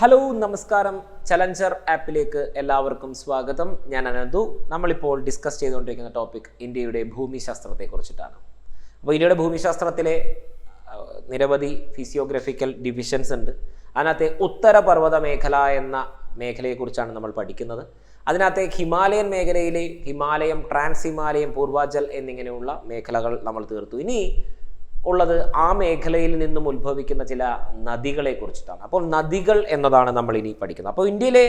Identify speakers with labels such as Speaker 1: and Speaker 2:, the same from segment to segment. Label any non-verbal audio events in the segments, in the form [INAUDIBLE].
Speaker 1: Hello നമസ്കാരം. Challenger ആപ്പിലേക്ക് എല്ലാവർക്കും സ്വാഗതം. ഞാൻ അനന്തു. നമ്മളിപ്പോൾ ഡിസ്കസ് ചെയ്തുകൊണ്ടിരിക്കുന്ന ടോപ്പിക് ഇന്ത്യയുടെ ഭൂമിശാസ്ത്രത്തെ കുറിച്ചിട്ടാണ്. അപ്പോൾ ഇന്ത്യയുടെ ഭൂമിശാസ്ത്രത്തിലെ നിരവധി ഫിസിയോഗ്രഫിക്കൽ ഡിവിഷൻസ് ഉണ്ട്. അതിനകത്തെ ഉത്തരപർവത മേഖല എന്ന മേഖലയെക്കുറിച്ചാണ് നമ്മൾ പഠിക്കുന്നത്. അതിനകത്തെ ഹിമാലയൻ മേഖലയിലെ ഹിമാലയം ട്രാൻസ് ഹിമാലയം പൂർവാചൽ എന്നിങ്ങനെയുള്ള മേഖലകൾ നമ്മൾ തീർത്തു. ഇനി ഉള്ളത് ആ മേഖലയിൽ നിന്നും ഉത്ഭവിക്കുന്ന ചില നദികളെ കുറിച്ചിട്ടാണ് അപ്പോൾ നദികൾ എന്നതാണ് നമ്മൾ ഇനി പഠിക്കുന്നത്. അപ്പോൾ ഇന്ത്യയിലെ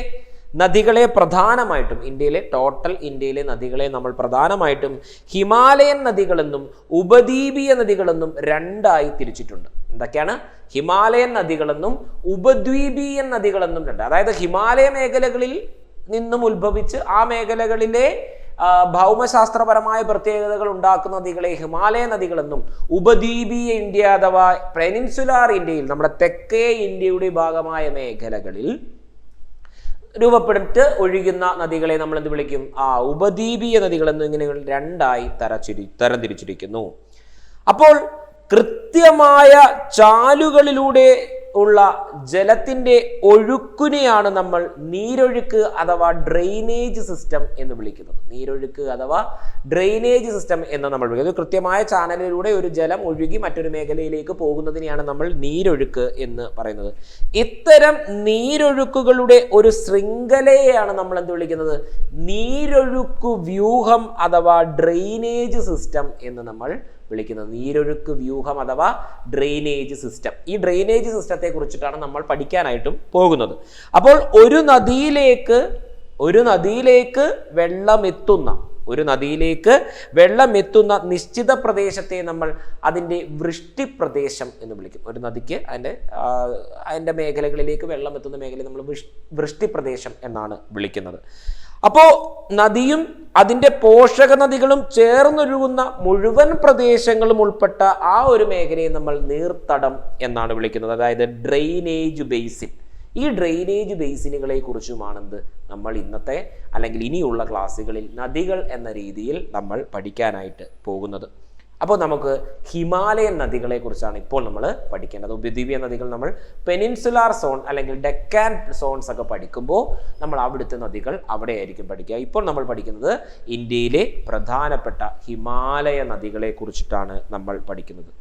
Speaker 1: നദികളെ പ്രധാനമായിട്ടും ഇന്ത്യയിലെ ടോട്ടൽ ഇന്ത്യയിലെ നദികളെ നമ്മൾ പ്രധാനമായിട്ടും ഹിമാലയൻ നദികളെന്നും ഉപദ്വീപീയ നദികളെന്നും രണ്ടായി തിരിച്ചിട്ടുണ്ട്. എന്തൊക്കെയാണ്? ഹിമാലയൻ നദികളെന്നും ഉപദ്വീപീയൻ നദികളെന്നും രണ്ട്. അതായത് ഹിമാലയ മേഖലകളിൽ നിന്നും ഉത്ഭവിച്ച് ആ മേഖലകളിലെ ഭൗമശാസ്ത്രപരമായ പ്രത്യേകതകൾ ഉണ്ടാക്കുന്ന നദികളെ ഹിമാലയ നദികളെന്നും ഉപദ്വീപീയ ഇന്ത്യ അഥവാ പെനിൻസുലാർ ഇന്ത്യയിൽ നമ്മുടെ തെക്കേ ഇന്ത്യയുടെ ഭാഗമായ മേഖലകളിൽ രൂപപ്പെട്ട് ഒഴുകുന്ന നദികളെ നമ്മൾ എന്ത് വിളിക്കും? ആ ഉപദ്വീപീയ നദികൾ എന്ന് ഇങ്ങനെ രണ്ടായി തരച്ചിരി തരംതിരിച്ചിരിക്കുന്നു. അപ്പോൾ കൃത്യമായ ചാലുകളിലൂടെ ഉള്ള ജലത്തിന്റെ ഒഴുക്കിനെയാണ് നമ്മൾ നീരൊഴുക്ക് അഥവാ ഡ്രെയിനേജ് സിസ്റ്റം എന്ന് വിളിക്കുന്നത്. നീരൊഴുക്ക് അഥവാ ഡ്രെയിനേജ് സിസ്റ്റം എന്ന് നമ്മൾ വിളിക്കുന്നത്. കൃത്യമായ ചാനലിലൂടെ ഒരു ജലം ഒഴുകി മറ്റൊരു മേഖലയിലേക്ക് പോകുന്നതിനെയാണ് നമ്മൾ നീരൊഴുക്ക് എന്ന് പറയുന്നത്. ഇത്തരം നീരൊഴുക്കുകളുടെ ഒരു ശൃംഖലയെയാണ് നമ്മൾ എന്ത് വിളിക്കുന്നത്? നീരൊഴുക്കു വ്യൂഹം അഥവാ ഡ്രെയിനേജ് സിസ്റ്റം എന്ന് നമ്മൾ വിളിക്കുന്നത് നീരൊഴുക്ക് വ്യൂഹം അഥവാ ഡ്രെയിനേജ് സിസ്റ്റം ഈ ഡ്രെയിനേജ് സിസ്റ്റത്തെ കുറിച്ചിട്ടാണ് നമ്മൾ പഠിക്കാനായിട്ടും പോകുന്നത്. അപ്പോൾ ഒരു നദിയിലേക്ക് ഒരു നദിയിലേക്ക് വെള്ളം എത്തുന്ന ഒരു നദിയിലേക്ക് വെള്ളം എത്തുന്ന നിശ്ചിത പ്രദേശത്തെ നമ്മൾ അതിന്റെ വൃഷ്ടിപ്രദേശം എന്ന് വിളിക്കും. ഒരു നദിക്ക് അതിന്റെ അതിന്റെ മേഖലകളിലേക്ക് വെള്ളം എത്തുന്ന മേഖലയെ നമ്മൾ വൃഷ്ടി വൃഷ്ടിപ്രദേശം എന്നാണ് വിളിക്കുന്നത്. അപ്പോൾ നദിയും അതിന്റെ പോഷക നദികളും ചേർന്നൊഴുകുന്ന മുഴുവൻ പ്രദേശങ്ങളും ഉൾപ്പെട്ട ആ ഒരു മേഖലയെ നമ്മൾ നീർത്തടം എന്നാണ് വിളിക്കുന്നത്. അതായത് ഡ്രെയിനേജ് ബേസിൻ. ഈ ഡ്രെയിനേജ് ബേസിനുകളെ കുറിച്ചുമാണെന്ത് നമ്മൾ ഇന്നത്തെ അല്ലെങ്കിൽ ഇനിയുള്ള ക്ലാസ്സുകളിൽ നദികൾ എന്ന രീതിയിൽ നമ്മൾ പഠിക്കാനായിട്ട് പോകുന്നത്. അപ്പോൾ നമുക്ക് ഹിമാലയൻ നദികളെ കുറിച്ചാണ് ഇപ്പോൾ നമ്മൾ പഠിക്കേണ്ടത്. ഉപദ്വീപീയ നദികൾ നമ്മൾ പെനിൻസുലാർ സോൺ അല്ലെങ്കിൽ ഡെക്കാൻ സോൺസ് ഒക്കെ പഠിക്കുമ്പോൾ നമ്മൾ അവിടുത്തെ നദികൾ അവിടെയായിരിക്കും പഠിക്കുക. ഇപ്പോൾ നമ്മൾ പഠിക്കുന്നത് ഇന്ത്യയിലെ പ്രധാനപ്പെട്ട ഹിമാലയ നദികളെ കുറിച്ചിട്ടാണ് നമ്മൾ പഠിക്കുന്നത്.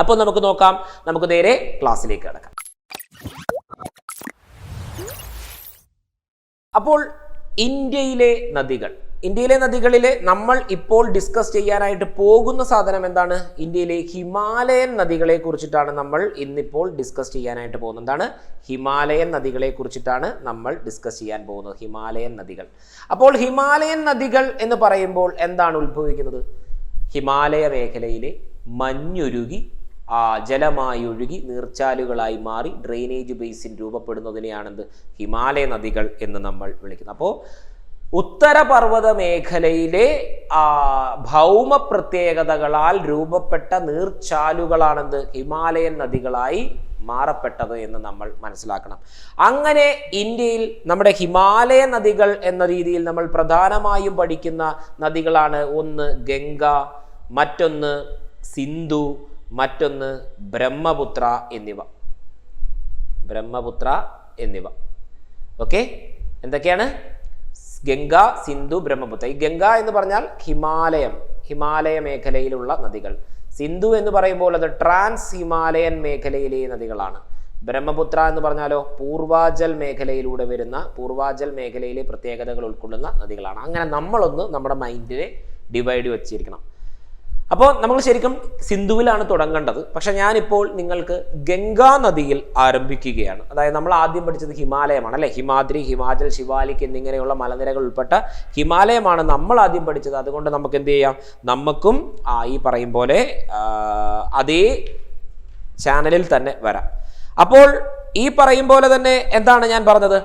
Speaker 1: അപ്പോൾ നമുക്ക് നോക്കാം. നമുക്ക് നേരെ ക്ലാസ്സിലേക്ക് കിടക്കാം. അപ്പോൾ ഇന്ത്യയിലെ നദികൾ ഇന്ത്യയിലെ നദികളിലെ നമ്മൾ ഇപ്പോൾ ഡിസ്കസ് ചെയ്യാനായിട്ട് പോകുന്ന സാധനം എന്താണ്? ഇന്ത്യയിലെ ഹിമാലയൻ നദികളെ കുറിച്ചിട്ടാണ് നമ്മൾ ഇന്നിപ്പോൾ ഡിസ്കസ് ചെയ്യാനായിട്ട് പോകുന്നത്. എന്താണ്? ഹിമാലയൻ നദികളെ കുറിച്ചിട്ടാണ് നമ്മൾ ഡിസ്കസ് ചെയ്യാൻ പോകുന്നത്. ഹിമാലയൻ നദികൾ. അപ്പോൾ ഹിമാലയൻ നദികൾ എന്ന് പറയുമ്പോൾ എന്താണ് ഉത്ഭവിക്കുന്നത്? ഹിമാലയ മേഖലയിലെ മഞ്ഞുരുകി ആ ജലമായി ഒഴുകി നീർച്ചാലുകളായി മാറി ഡ്രെയിനേജ് ബേസിൻ രൂപപ്പെടുന്നതിനെയാണെന്ത്? ഹിമാലയ നദികൾ എന്ന് നമ്മൾ വിളിക്കുന്നത് അപ്പോൾ ഉത്തരപർവത മേഖലയിലെ ഭൗമ പ്രത്യേകതകളാൽ രൂപപ്പെട്ട നീർച്ചാലുകളാണെന്ത്? ഹിമാലയൻ നദികളായി മാറപ്പെട്ടത് എന്ന് നമ്മൾ മനസ്സിലാക്കണം. അങ്ങനെ ഇന്ത്യയിൽ നമ്മുടെ ഹിമാലയ നദികൾ എന്ന രീതിയിൽ നമ്മൾ പ്രധാനമായും പഠിക്കുന്ന നദികളാണ് ഒന്ന് ഗംഗ മറ്റൊന്ന് സിന്ധു മറ്റൊന്ന് ബ്രഹ്മപുത്ര എന്നിവ. ബ്രഹ്മപുത്ര എന്നിവ. ഓക്കെ? എന്തൊക്കെയാണ്? ഗംഗ സിന്ധു ബ്രഹ്മപുത്ര. ഈ ഗംഗ എന്ന് പറഞ്ഞാൽ ഹിമാലയം ഹിമാലയ മേഖലയിലുള്ള നദികൾ. സിന്ധു എന്ന് പറയുമ്പോൾ അത് ട്രാൻസ് ഹിമാലയൻ മേഖലയിലെ നദികളാണ്. ബ്രഹ്മപുത്ര എന്ന് പറഞ്ഞാലോ പൂർവാചൽ മേഖലയിലൂടെ വരുന്ന പൂർവാചൽ മേഖലയിലെ പ്രത്യേകതകൾ ഉൾക്കൊള്ളുന്ന നദികളാണ്. അങ്ങനെ നമ്മളൊന്ന് നമ്മുടെ മൈൻഡിനെ ഡിവൈഡ് വെച്ചിരിക്കണം. അപ്പോൾ നമ്മൾ ശരിക്കും സിന്ധുവിലാണ് തുടങ്ങേണ്ടത് പക്ഷെ ഞാനിപ്പോൾ നിങ്ങൾക്ക് ഗംഗാ നദിയിൽ ആരംഭിക്കുകയാണ്. അതായത് നമ്മൾ ആദ്യം പഠിച്ചത് ഹിമാലയമാണ് അല്ലേ? ഹിമാദ്രി ഹിമാചൽ ശിവാലിക് എന്നിങ്ങനെയുള്ള മലനിരകൾ ഉൾപ്പെട്ട ഹിമാലയമാണ് നമ്മൾ ആദ്യം പഠിച്ചത്. അതുകൊണ്ട് നമുക്ക് എന്ത് ചെയ്യാം? നമുക്കും ഈ പറയും പോലെ അതേ ചാനലിൽ തന്നെ വരാം. അപ്പോൾ ഈ പറയും പോലെ തന്നെ എന്താണ് ഞാൻ പറഞ്ഞത്?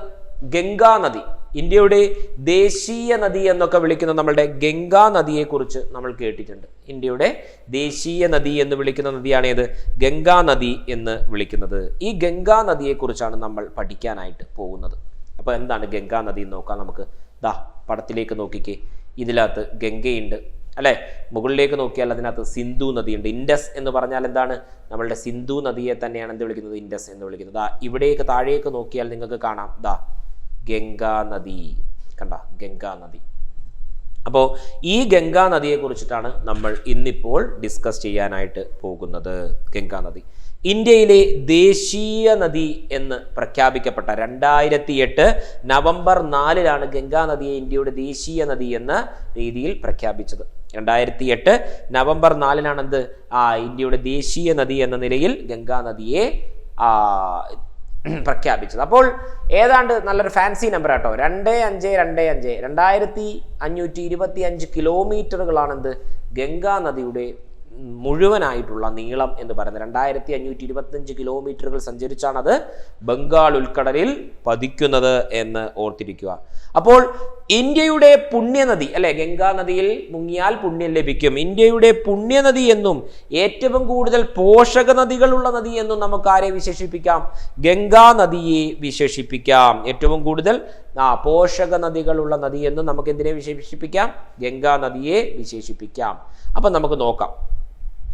Speaker 1: ഗംഗാ നദി. ഇന്ത്യയുടെ ദേശീയ നദി എന്നൊക്കെ വിളിക്കുന്ന നമ്മളുടെ ഗംഗാ നദിയെക്കുറിച്ച് നമ്മൾ കേട്ടിട്ടുണ്ട്. ഇന്ത്യയുടെ ദേശീയ നദി എന്ന് വിളിക്കുന്ന നദിയാണ് ഏത് ഗംഗാ നദി എന്ന് വിളിക്കുന്നത്. ഈ ഗംഗാ നദിയെക്കുറിച്ചാണ് നമ്മൾ പഠിക്കാനായിട്ട് പോകുന്നത്. അപ്പോൾ എന്താണ് ഗംഗാ നദി എന്ന് നോക്കാം നമുക്ക്. ദാ പടത്തിലേക്ക് നോക്കിക്കേ. ഇതിനകത്ത് ഗംഗയുണ്ട്. അല്ലെ? മുകളിലേക്ക് നോക്കിയാൽ അതിനകത്ത് സിന്ധു നദിയുണ്ട്. ഇൻഡസ് എന്ന് പറഞ്ഞാൽ എന്താണ്? നമ്മളുടെ സിന്ധു നദിയെ തന്നെയാണ് എന്ത് വിളിക്കുന്നത്? ഇൻഡസ് എന്ന് വിളിക്കുന്നത്. ദാ ഇവിടേക്ക് താഴേക്ക് നോക്കിയാൽ നിങ്ങൾക്ക് കാണാം. ദാ ഗംഗാ നദി കണ്ട? ഗംഗാ നദി അപ്പോൾ ഈ ഗംഗാ നദിയെ കുറിച്ചിട്ടാണ് നമ്മൾ ഇന്നിപ്പോൾ ഡിസ്കസ് ചെയ്യാനായിട്ട് പോകുന്നത്. ഗംഗാ നദി ഇന്ത്യയിലെ ദേശീയ നദി എന്ന് പ്രഖ്യാപിക്കപ്പെട്ട രണ്ടായിരത്തി എട്ട് നവംബർ നാലിലാണ് ഗംഗാ നദിയെ ഇന്ത്യയുടെ ദേശീയ നദി എന്ന രീതിയിൽ പ്രഖ്യാപിച്ചത്. രണ്ടായിരത്തി എട്ട് നവംബർ നാലിനാണെന്ത് ആ ഇന്ത്യയുടെ ദേശീയ നദി എന്ന നിലയിൽ ഗംഗാ നദിയെ പ്രഖ്യാപിച്ചത്. അപ്പോൾ ഏതാണ്ട് നല്ലൊരു ഫാൻസി നമ്പർ ആട്ടോ. രണ്ട് അഞ്ച് രണ്ട് അഞ്ച്. രണ്ടായിരത്തി അഞ്ഞൂറ്റി ഇരുപത്തി അഞ്ച് കിലോമീറ്ററുകളാണെന്ത് ഗംഗാ നദിയുടെ മുഴുവനായിട്ടുള്ള നീളം എന്ന് പറയുന്നത്. രണ്ടായിരത്തി അഞ്ഞൂറ്റി ഇരുപത്തഞ്ച് കിലോമീറ്ററുകൾ സഞ്ചരിച്ചാണത് ബംഗാൾ ഉൾക്കടലിൽ പതിക്കുന്നത് എന്ന് ഓർത്തിരിക്കുക. അപ്പോൾ ഇന്ത്യയുടെ പുണ്യനദി അല്ലെ? ഗംഗാ നദിയിൽ മുങ്ങിയാൽ പുണ്യം ലഭിക്കും. ഇന്ത്യയുടെ പുണ്യനദി എന്നും ഏറ്റവും കൂടുതൽ പോഷക നദികളുള്ള നദി എന്നും നമുക്ക് ആരെ വിശേഷിപ്പിക്കാം? ഗംഗാ നദിയെ വിശേഷിപ്പിക്കാം. ഏറ്റവും കൂടുതൽ ആ പോഷക നദികളുള്ള നദി എന്നും നമുക്ക് എന്തിനെ വിശേഷിപ്പിക്കാം? ഗംഗാ നദിയെ വിശേഷിപ്പിക്കാം. അപ്പം നമുക്ക് നോക്കാം.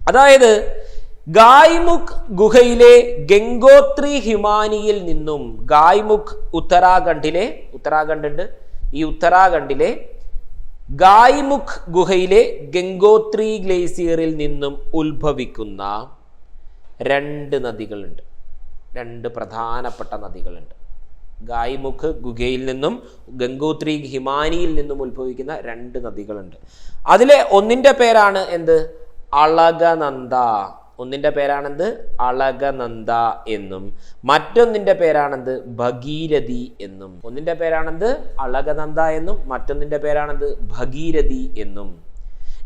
Speaker 1: അതായത് ഗായ്മുഖ് ഗുഹയിലെ ഗംഗോത്രി ഹിമാനിയിൽ നിന്നും ഗായ്മുഖ് ഉത്തരാഖണ്ഡിലെ ഉത്തരാഖണ്ഡ് ഈ ഉത്തരാഖണ്ഡിലെ ഗായ്മുഖ് ഗുഹയിലെ ഗംഗോത്രി ഗ്ലേസിയറിൽ നിന്നും ഉത്ഭവിക്കുന്ന രണ്ട് നദികളുണ്ട്. രണ്ട് പ്രധാനപ്പെട്ട നദികളുണ്ട്. ഗായ്മുഖ് ഗുഹയിൽ നിന്നും ഗംഗോത്രി ഹിമാനിയിൽ നിന്നും ഉത്ഭവിക്കുന്ന രണ്ട് നദികളുണ്ട്. അതിലെ ഒന്നിന്റെ പേരാണ് എന്ത്? അളകനന്ദ. ഒന്നിന്റെ പേരാണെന്ത്? അളകനന്ദ എന്നും. മറ്റൊന്നിന്റെ പേരാണെന്ത്? ഭഗീരഥി എന്നും. ഒന്നിന്റെ പേരാണെന്ത്? അളകനന്ദ എന്നും. മറ്റൊന്നിന്റെ പേരാണെന്ത്? ഭഗീരഥി എന്നും.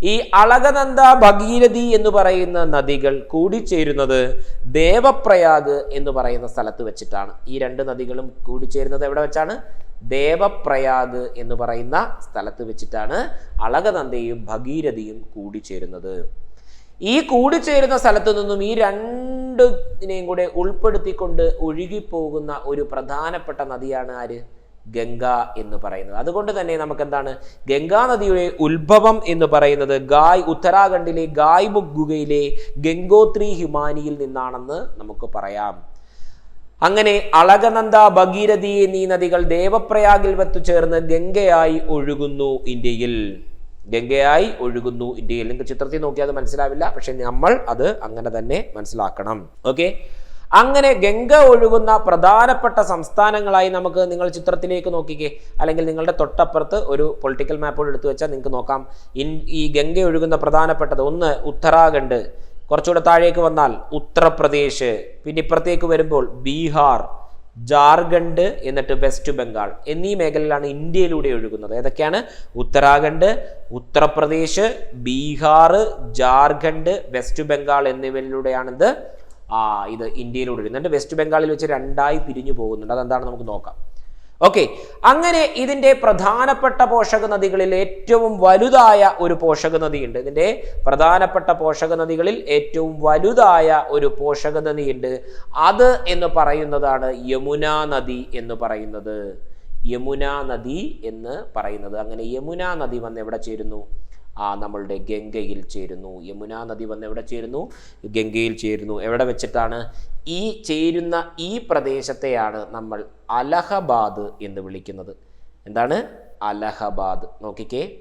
Speaker 1: ഈ അളകനന്ദ ഭഗീരഥി എന്ന് പറയുന്ന നദികൾ കൂടിച്ചേരുന്നത് ദേവപ്രയാഗ് എന്ന് പറയുന്ന സ്ഥലത്ത് വെച്ചിട്ടാണ്. ഈ രണ്ട് നദികളും കൂടിച്ചേരുന്നത് എവിടെ വെച്ചാണ്? ദേവപ്രയാഗ് എന്ന് പറയുന്ന സ്ഥലത്ത് വെച്ചിട്ടാണ് അളകനന്ദയും ഭഗീരഥിയും കൂടിച്ചേരുന്നത്. ഈ കൂടിച്ചേരുന്ന സ്ഥലത്തു നിന്നും ഈ രണ്ടിനെയും കൂടെ ഉൾപ്പെടുത്തിക്കൊണ്ട് ഒഴുകിപ്പോകുന്ന ഒരു പ്രധാനപ്പെട്ട നദിയാണ് ആര്? ഗംഗ എന്ന് പറയുന്നത്. അതുകൊണ്ട് തന്നെ നമുക്ക് എന്താണ് ഗംഗാ നദിയുടെ ഉത്ഭവം എന്ന് പറയുന്നത് ഗായ് ഉത്തരാഖണ്ഡിലെ ഗായ്മുഖ് ഗുഹയിലെ ഗംഗോത്രി ഹിമാനിയിൽ നിന്നാണെന്ന് നമുക്ക് പറയാം. അങ്ങനെ അളകനന്ദ ഭഗീരഥി എന്നീ നദികൾ ദേവപ്രയാഗിൽ വത്തു ചേർന്ന് ഗംഗയായി ഒഴുകുന്നു ഇന്ത്യയിൽ. ഗംഗയായി ഒഴുകുന്നു ഇന്ത്യയിൽ. നിങ്ങൾക്ക് ചിത്രത്തിൽ നോക്കിയാൽ അത് മനസ്സിലാവില്ല. പക്ഷെ നമ്മൾ അത് അങ്ങനെ തന്നെ മനസ്സിലാക്കണം. ഓക്കെ? അങ്ങനെ ഗംഗ ഒഴുകുന്ന പ്രധാനപ്പെട്ട സംസ്ഥാനങ്ങളായി നമുക്ക് നിങ്ങൾ ചിത്രത്തിലേക്ക് നോക്കിക്കേ. അല്ലെങ്കിൽ നിങ്ങളുടെ തൊട്ടപ്പുറത്ത് ഒരു പൊളിറ്റിക്കൽ മാപ്പോട് എടുത്തു വെച്ചാൽ നിങ്ങൾക്ക് നോക്കാം. ഈ ഗംഗ ഒഴുകുന്ന പ്രധാനപ്പെട്ടത് ഒന്ന് ഉത്തരാഖണ്ഡ്. കുറച്ചുകൂടെ താഴേക്ക് വന്നാൽ ഉത്തർപ്രദേശ്. പിന്നെ ഇപ്പുറത്തേക്ക് വരുമ്പോൾ ബീഹാർ. ജാർഖണ്ഡ് എന്നിട്ട് വെസ്റ്റ് ബംഗാൾ എന്നീ മേഖലയിലാണ് ഇന്ത്യയിലൂടെ ഒഴുകുന്നത്. ഏതൊക്കെയാണ്? ഉത്തരാഖണ്ഡ് ഉത്തർപ്രദേശ് ബീഹാർ ജാർഖണ്ഡ് വെസ്റ്റ് ബംഗാൾ എന്നിവയിലൂടെയാണ് ഇത് ആ ഇത് ഇന്ത്യയിലൂടെ ഒഴുകുന്നത്. വെസ്റ്റ് ബംഗാളിൽ വെച്ച് രണ്ടായി പിരിഞ്ഞു പോകുന്നുണ്ട്. അതെന്താണ്? നമുക്ക് നോക്കാം. ഓക്കെ അങ്ങനെ ഇതിന്റെ പ്രധാനപ്പെട്ട പോഷക നദികളിൽ ഏറ്റവും വലുതായ ഒരു പോഷക നദിയുണ്ട് ഇതിന്റെ പ്രധാനപ്പെട്ട പോഷക നദികളിൽ ഏറ്റവും വലുതായ ഒരു പോഷക നദിയുണ്ട് അത് എന്ന് പറയുന്നതാണ് യമുന നദി എന്ന് പറയുന്നത്. യമുന നദി എന്ന് പറയുന്നത്. അങ്ങനെ യമുന നദി വന്ന് എവിടെ ചേരുന്നു? ആ നമ്മളുടെ ഗംഗയിൽ ചേരുന്നു. യമുന നദി വന്ന് എവിടെ ചേരുന്നു? ഗംഗയിൽ ചേരുന്നു. എവിടെ വെച്ചിട്ടാണ്? ഈ ചേരുന്ന ഈ പ്രദേശത്തെയാണ് നമ്മൾ അലഹബാദ് എന്ന് വിളിക്കുന്നത്. എന്താണ്? അലഹബാദ്. നോക്കിക്കേ.